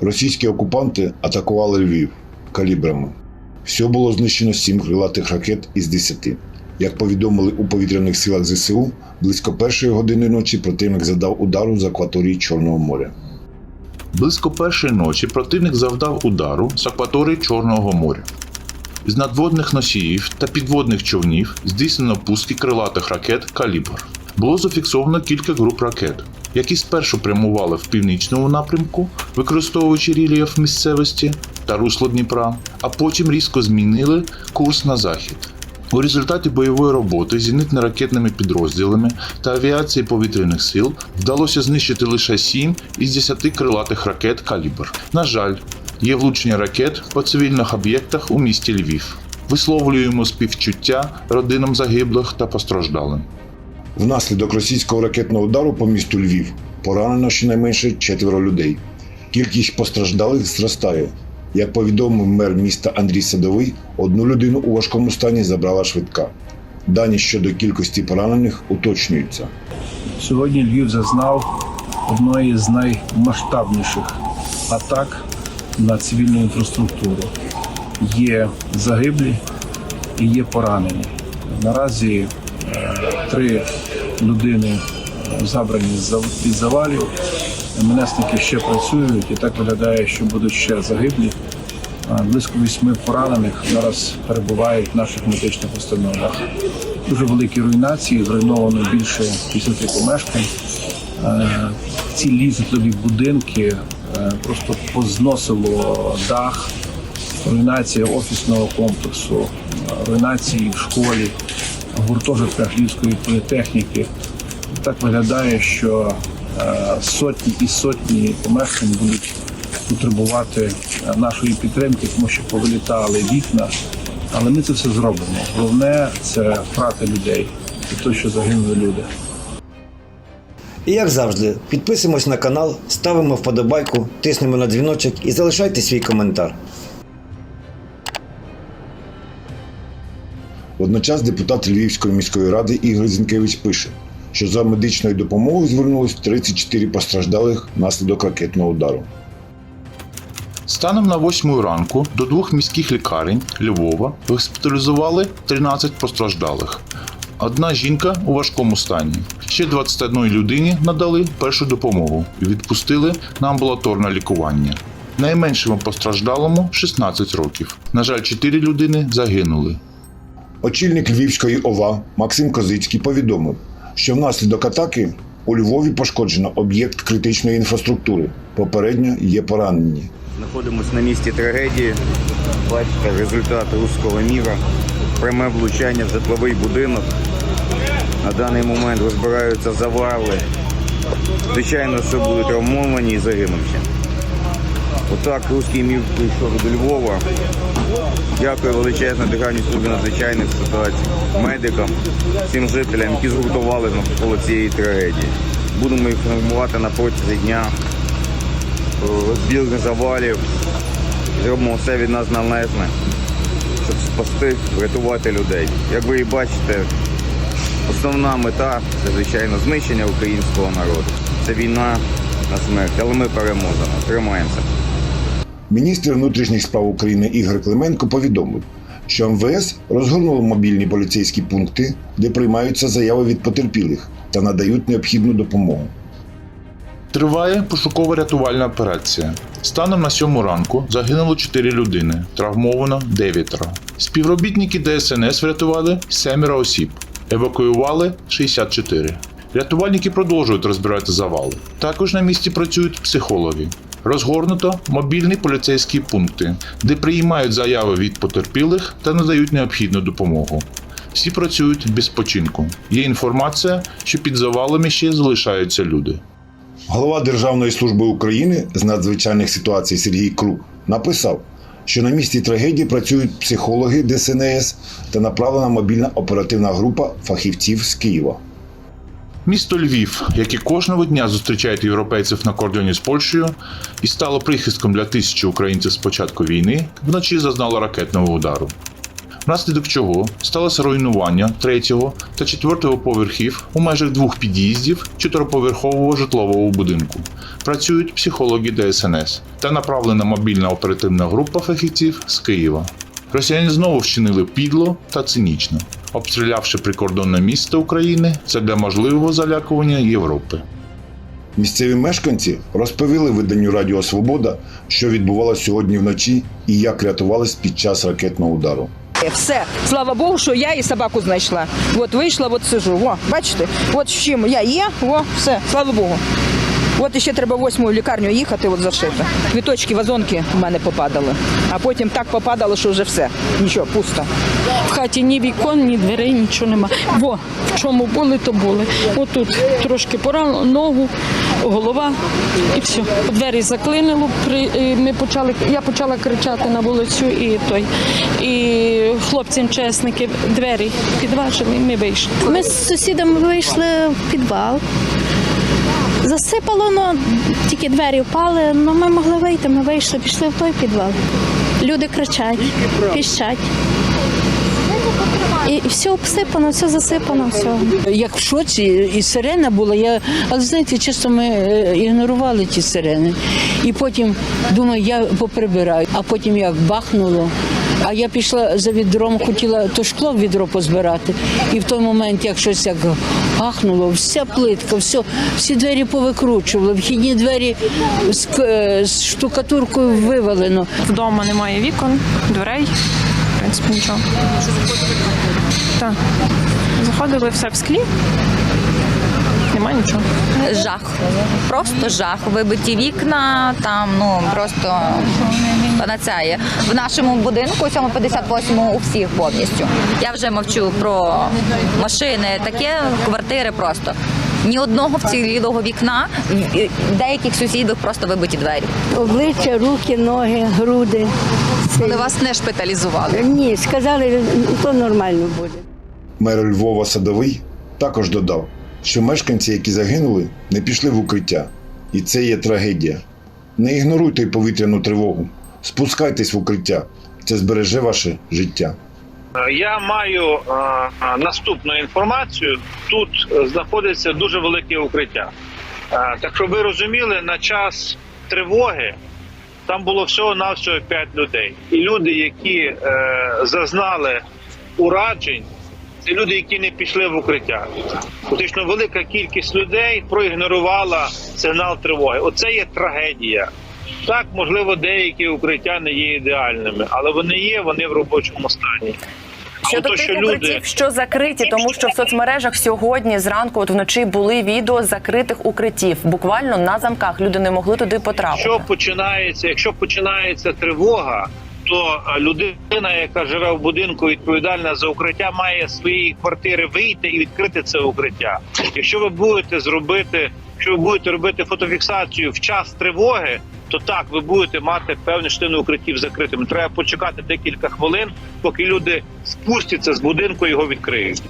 Російські окупанти атакували Львів калібрами. Всього було знищено 7 крилатих ракет із 10. Як повідомили у повітряних силах ЗСУ, близько першої години ночі противник завдав удару з акваторії Чорного моря. Близько першої ночі противник завдав удару з акваторії Чорного моря. З надводних носіїв та підводних човнів здійснено пуски крилатих ракет Калібр. Було зафіксовано кілька груп ракет, які спершу прямували в північному напрямку, використовуючи рельєф місцевості та русло Дніпра, а потім різко змінили курс на захід. У результаті бойової роботи зенітно-ракетними підрозділами та авіації повітряних сил вдалося знищити лише 7 із 10 крилатих ракет «Калібр». На жаль, є влучення ракет по цивільних об'єктах у місті Львів. Висловлюємо співчуття родинам загиблих та постраждалим. Внаслідок російського ракетного удару по місту Львів поранено щонайменше четверо людей. Кількість постраждалих зростає. Як повідомив мер міста Андрій Садовий, одну людину у важкому стані забрала швидка. Дані щодо кількості поранених уточнюються. Сьогодні Львів зазнав одної з наймасштабніших атак на цивільну інфраструктуру. Є загиблі і є поранені. Наразі е, три людини е, забрані з зав- від завалів. Менесники ще працюють і так виглядає, що будуть ще загиблі. Близько вісьми поранених зараз перебувають в наших медичних установах. Дуже великі руйнації, зруйновано більше 50 помешкань. Е, Цілі житлові будинки е, просто позносило дах, руйнація офісного комплексу, руйнації в школі, гуртожитках Львівської політехніки. Так виглядає, що е, сотні і сотні помешкань будуть потребувати е, нашої підтримки, тому що повилітали вікна. Але ми це все зробимо. Головне це втрати людей і те, що загинули люди. І як завжди, підписуємось на канал, ставимо вподобайку, тиснемо на дзвіночок і залишайте свій коментар. Водночас депутат Львівської міської ради Ігор Зінкевич пише, що за медичною допомогою звернулось 34 постраждалих внаслідок ракетного удару. Станом на 8 ранку до двох міських лікарень Львова госпіталізували 13 постраждалих. Одна жінка у важкому стані. Ще 21 людині надали першу допомогу і відпустили на амбулаторне лікування. Найменшому постраждалому 16 років. На жаль, 4 людини загинули. Очільник Львівської ОВА Максим Козицький повідомив, що внаслідок атаки у Львові пошкоджено об'єкт критичної інфраструктури. Попередньо є поранені. Знаходимося на місці трагедії. Бачите, результат руського міра. Пряме влучання в житловий будинок. На даний момент розбираються завали. Звичайно, що будуть травмовані і загинувші. Отак руський мір прийшов до Львова. Дякую величезно Державній службі надзвичайних ситуацій, медикам, всім жителям, які згуртували навколо цієї трагедії. Будемо їх інформувати на протязі дня розбір завалів. Зробимо все від нас належне, щоб спасти, врятувати людей. Як ви і бачите, основна мета це, звичайно, знищення українського народу. Це війна на смерть, але ми переможемо. Тримаємося. Міністр внутрішніх справ України Ігор Клименко повідомив, що МВС розгорнуло мобільні поліцейські пункти, де приймаються заяви від потерпілих та надають необхідну допомогу. Триває пошукова рятувальна операція. Станом на 7 ранку загинуло 4 людини, травмовано 9. Співробітники ДСНС врятували 7 осіб, евакуювали 64. Рятувальники продовжують розбирати завали. Також на місці працюють психологи. Розгорнуто мобільні поліцейські пункти, де приймають заяви від потерпілих та надають необхідну допомогу. Всі працюють без починку. Є інформація, що під завалами ще залишаються люди. Голова Державної служби України з надзвичайних ситуацій Сергій Крук написав, що на місці трагедії працюють психологи ДСНС та направлена мобільна оперативна група фахівців з Києва. Місто Львів, яке кожного дня зустрічає європейців на кордоні з Польщею і стало прихистком для тисячі українців з початку війни, вночі зазнало ракетного удару. внаслідок чого сталося руйнування третього та четвертого поверхів у межах двох під'їздів чотириповерхового житлового будинку. Працюють психологи ДСНС та направлена мобільна оперативна група фахівців з Києва. Росіяни знову вчинили підло та цинічно, обстрілявши прикордонне місто України задля можливого залякування Європи. Місцеві мешканці розповіли виданню Радіо Свобода, що відбувалося сьогодні вночі і як рятувались під час ракетного удару. Все, слава Богу, що я і собаку знайшла. От вийшла, от сижу. О, бачите, от з чим я є, о, все, слава Богу. От ще треба восьму лікарню їхати, от зашито. Квіточки, вазонки в мене попадали. А потім так попадало, що вже все. Нічого, пусто. В хаті ні вікон, ні дверей, нічого нема. Во, в чому були, то були. Отут трошки поранило, ногу, голова і все. Двері заклинило. Ми почали, я почала кричати на вулицю і той. І хлопці МЧСники двері підважили, і ми вийшли. Ми з сусідами вийшли в підвал. Засипало, ну тільки двері впали, ну ми могли вийти, ми вийшли, пішли в той підвал. Люди кричать, піщать. І, все обсипано, все засипано, все. Як в шоці, і сирена була, я, але знаєте, часто ми е, ігнорували ті сирени. І потім думаю, я поприбираю, а потім як бахнуло. А я пішла за відром, хотіла то шкло в відро позбирати. І в той момент, як щось як бахнуло, вся плитка, все, всі двері повикручували, вхідні двері з, е, з штукатуркою вивалено. Вдома немає вікон, дверей. В принципі, нічого. Так. Заходили все в склі. Немає нічого. жах. Просто жах. Вибиті вікна, там ну просто панацея. В нашому будинку, у цьому 58-му, у всіх повністю. Я вже мовчу про машини, таке квартири просто. Ні одного вцілілого вікна, в деяких сусідів просто вибиті двері. Обличчя, руки, ноги, груди. Але вас не шпиталізували. Ні, сказали, то нормально буде. Мер Львова Садовий також додав, що мешканці, які загинули, не пішли в укриття. І це є трагедія. Не ігноруйте повітряну тривогу. Спускайтесь в укриття. Це збереже ваше життя. Я маю е, е, наступну інформацію. Тут е, знаходиться дуже велике укриття. Е, так що ви розуміли, на час тривоги там було всього навсього 5 людей. І люди, які е, зазнали уражень, це люди, які не пішли в укриття. Фактично, велика кількість людей проігнорувала сигнал тривоги. Оце є трагедія. Так, можливо, деякі укриття не є ідеальними, але вони є, вони в робочому стані. Щодо тих що укриттів, люди що закриті, тому що в соцмережах сьогодні зранку, от вночі були відео закритих укриттів. Буквально на замках люди не могли туди потрапити. Якщо починається, якщо починається тривога, то е, людина, яка живе в будинку, відповідальна за укриття, має з своєї квартири вийти і відкрити це укриття. Якщо ви будете зробити, якщо ви будете робити фотофіксацію в час тривоги, то так ви будете мати певну частину укриттів закритими. Треба почекати декілька хвилин, поки люди спустяться з будинку і його відкриють.